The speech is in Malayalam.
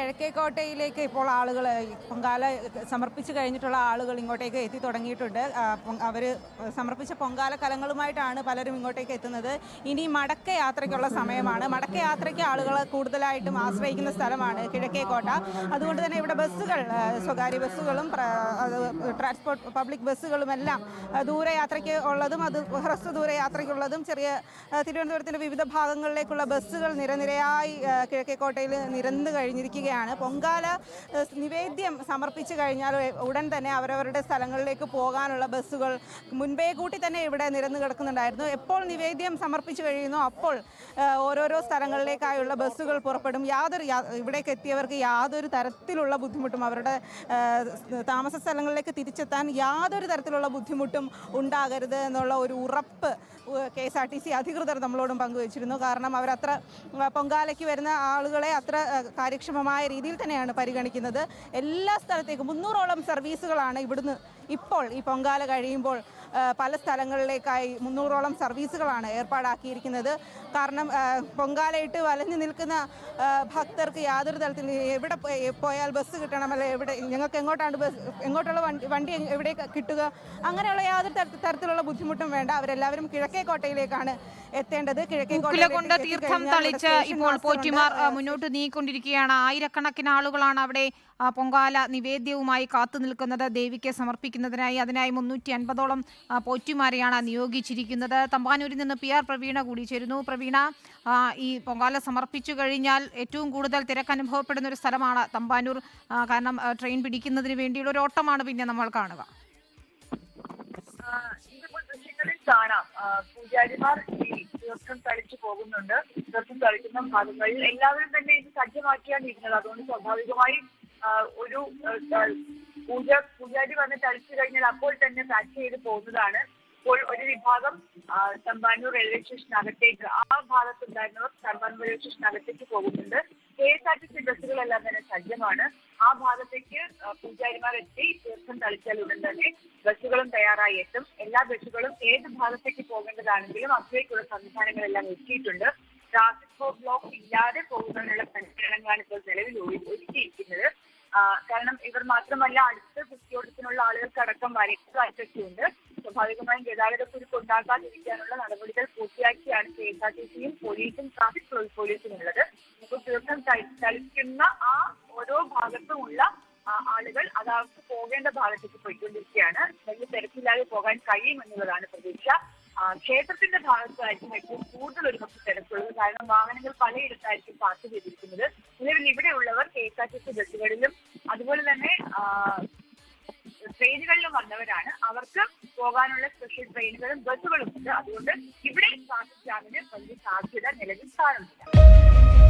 കിഴക്കേക്കോട്ടയിലേക്ക് ഇപ്പോൾ ആളുകൾ പൊങ്കാല സമർപ്പിച്ചു കഴിഞ്ഞിട്ടുള്ള ആളുകൾ ഇങ്ങോട്ടേക്ക് എത്തി തുടങ്ങിയിട്ടുണ്ട്. അവർ സമർപ്പിച്ച പൊങ്കാല കലങ്ങളുമായിട്ടാണ് പലരും ഇങ്ങോട്ടേക്ക് എത്തുന്നത്. ഇനി മടക്ക യാത്രയ്ക്കുള്ള സമയമാണ്. മടക്ക യാത്രയ്ക്ക് ആളുകൾ കൂടുതലായിട്ടും ആശ്രയിക്കുന്ന സ്ഥലമാണ് കിഴക്കേക്കോട്ട അതുകൊണ്ട് തന്നെ ഇവിടെ ബസ്സുകൾ സ്വകാര്യ ബസ്സുകളും ട്രാൻസ്പോർട്ട് പബ്ലിക് ബസ്സുകളും എല്ലാം ദൂരയാത്രയ്ക്ക് ഉള്ളതും അത് ഹ്രസ്വ ദൂരയാത്രയ്ക്കുള്ളതും ചെറിയ തിരുവനന്തപുരത്തിന്റെ വിവിധ ഭാഗങ്ങളിലേക്കുള്ള ബസ്സുകൾ നിരനിരയായി കിഴക്കേക്കോട്ടയിൽ നിരന്ന് കഴിഞ്ഞിരിക്കുകയാണ് പൊങ്കാല നിവേദ്യം സമർപ്പിച്ചു കഴിഞ്ഞാൽ ഉടൻ തന്നെ അവരവരുടെ സ്ഥലങ്ങളിലേക്ക് പോകാനുള്ള ബസ്സുകൾ മുൻപേ കൂട്ടി തന്നെ ഇവിടെ നിരന്ന് കിടക്കുന്നുണ്ടായിരുന്നു. എപ്പോൾ നിവേദ്യം സമർപ്പിച്ചു കഴിയുന്നു അപ്പോൾ ഓരോരോ സ്ഥലങ്ങളിലേക്കായുള്ള ബസ്സുകൾ പുറപ്പെടും. യാതൊരു ഇവിടേക്ക് എത്തിയവർക്ക് യാതൊരു തരത്തിലുള്ള ബുദ്ധിമുട്ടും അവരുടെ താമസ സ്ഥലങ്ങളിലേക്ക് തിരിച്ചെത്താൻ യാതൊരു തരത്തിലുള്ള ബുദ്ധിമുട്ടും ഉണ്ടാകരുത് എന്നുള്ള ഒരു ഉറപ്പ് K S R T C അധികൃതർ നമ്മളോടും പങ്കുവച്ചിരുന്നു. കാരണം അവരത്ര പൊങ്കാലയ്ക്ക് വരുന്ന ആളുകളെ അത്ര ആ, കാര്യക്ഷമമായ രീതിയിൽ തന്നെയാണ് പരിഗണിക്കുന്നത്. എല്ലാ സ്ഥലത്തേക്കും മുന്നൂറോളം സർവീസുകളാണ് ഇവിടുന്ന് ഇപ്പോൾ ഈ പൊങ്കാല കഴിയുമ്പോൾ പല സ്ഥലങ്ങളിലേക്കായി മുന്നൂറോളം സർവീസുകളാണ് ഏർപ്പാടാക്കിയിരിക്കുന്നത്. കാരണം പൊങ്കാലയിട്ട് വലഞ്ഞു നിൽക്കുന്ന ഭക്തർക്ക് യാതൊരു തരത്തിൽ എവിടെ പോയാൽ ബസ് കിട്ടണം അല്ലെ എവിടെ ഞങ്ങൾക്ക് എങ്ങോട്ടാണ് ബസ് എങ്ങോട്ടുള്ള വണ്ടി വണ്ടി എവിടെ കിട്ടുക? അങ്ങനെയുള്ള യാതൊരു തര- തരത്തിലുള്ള ബുദ്ധിമുട്ടും വേണ്ട. അവരെല്ലാവരും കിഴക്കേ കോട്ടയിലേക്കാണ് എത്തേണ്ടത്. കൊണ്ട് തീർത്ഥം തളിച്ച് ഇപ്പോൾ. പോറ്റിമാർ മുന്നോട്ട് നീക്കൊണ്ടിരിക്കുകയാണ് ആയിരക്കണക്കിന് ആളുകളാണ് അവിടെ പൊങ്കാല നിവേദ്യവുമായി കാത്തു നിൽക്കുന്നത് ദേവിക്ക് സമർപ്പിക്കുന്നതിനായി അതിനായി മുന്നൂറ്റി അൻപതോളം പോറ്റുമാരെയാണ് നിയോഗിച്ചിരിക്കുന്നത്. തമ്പാനൂരിൽ നിന്ന് പി ആർ പ്രവീണ കൂടി ചേരുന്നു. പ്രവീണ ഈ പൊങ്കാല സമർപ്പിച്ചു കഴിഞ്ഞാൽ ഏറ്റവും കൂടുതൽ തിരക്ക് അനുഭവപ്പെടുന്ന ഒരു സ്ഥലമാണ് തമ്പാനൂർ. കാരണം ട്രെയിൻ പിടിക്കുന്നതിന് വേണ്ടിയുള്ള ഒരു ഓട്ടമാണ് പിന്നെ നമ്മൾ കാണുക. കാണാം. പൂജാരിമാർ പോകുന്നുണ്ട്. തീർത്ഥം തളിക്കുന്ന ഭാഗങ്ങളിൽ എല്ലാവരും തന്നെ ഇത് സജ്ജമാക്കിയാണ് ഇരുന്നത് അതുകൊണ്ട് സ്വാഭാവികമായും ഒരു പൂജ പൂജാരി വന്ന് തളിച്ചു കഴിഞ്ഞാൽ അപ്പോൾ തന്നെ പാക്ക് ചെയ്ത് പോകുന്നതാണ്. ഇപ്പോൾ ഒരു വിഭാഗം തമ്പാനൂർ റെയിൽവേ സ്റ്റേഷനകത്തേക്ക് ആ ഭാഗത്തുണ്ടായിരുന്നവർ തമ്പാനൂർ റെയിൽവേ സ്റ്റേഷനകത്തേക്ക് പോകുന്നുണ്ട്. K S R T C ബസ്സുകളെല്ലാം തന്നെ സജ്ജമാണ്. ആ ഭാഗത്തേക്ക് പൂജാരിമാർ എത്തി തീർത്ഥം തളിച്ചാൽ ഉടൻ തന്നെ ബസ്സുകളും തയ്യാറായി എത്തും. എല്ലാ ബസ്സുകളും ഏത് ഭാഗത്തേക്ക് പോകേണ്ടതാണെങ്കിലും അതിലേക്കുള്ള സംവിധാനങ്ങളെല്ലാം എത്തിയിട്ടുണ്ട് ട്രാഫിക് ബ്ലോക്ക് ഇല്ലാതെ പോകുന്നതിനുള്ള ക്രമീകരണങ്ങളാണ് ഇപ്പോൾ നിലവിൽ ഒരുക്കിയിരിക്കുന്നത്. കാരണം ഇവർ മാത്രമല്ല അടുത്ത കുത്തിയോട്ടത്തിനുള്ള ആളുകൾക്കടക്കം വരയ്ക്കാറ്റൊക്കെയുണ്ട് സ്വാഭാവികമായും ഗതാഗത കുരുക്ക് ഉണ്ടാകാതിരിക്കാനുള്ള നടപടികൾ പൂർത്തിയാക്കിയാണ് കെ എസ് ആർ ടി സിയും പോലീസും ട്രാഫിക് പോലീസും ഉള്ളത് ഇപ്പോൾ തീർത്ഥം ചലിക്കുന്ന ആ ഓരോ ഭാഗത്തുമുള്ള ആളുകൾ അത് അവർക്ക് പോകേണ്ട ഭാഗത്തേക്ക് പോയിക്കൊണ്ടിരിക്കുകയാണ്. വലിയ തിരക്കില്ലാതെ പോകാൻ കഴിയുമെന്നുള്ളതാണ് പ്രതീക്ഷ. ക്ഷേത്രത്തിന്റെ ഭാഗത്തായിരിക്കും ഏറ്റവും കൂടുതൽ ഒരു പക്ഷേ തിരക്കുള്ളത്. കാരണം വാഹനങ്ങൾ പലയിടത്തായിരിക്കും പാർക്ക് ചെയ്തിരിക്കുന്നത്. നിലവിൽ ഇവിടെയുള്ളവർ K S R T C ബസ്സുകളിലും അതുപോലെ തന്നെ ട്രെയിനുകളിലും വന്നവരാണ്. അവർക്ക് പോകാനുള്ള സ്പെഷ്യൽ ട്രെയിനുകളും ബസ്സുകളും ഉണ്ട് അതുകൊണ്ട് ഇവിടെ ട്രാഫിക് ജാമിന് വലിയ സാധ്യത നിലവിൽ കാണുന്നില്ല.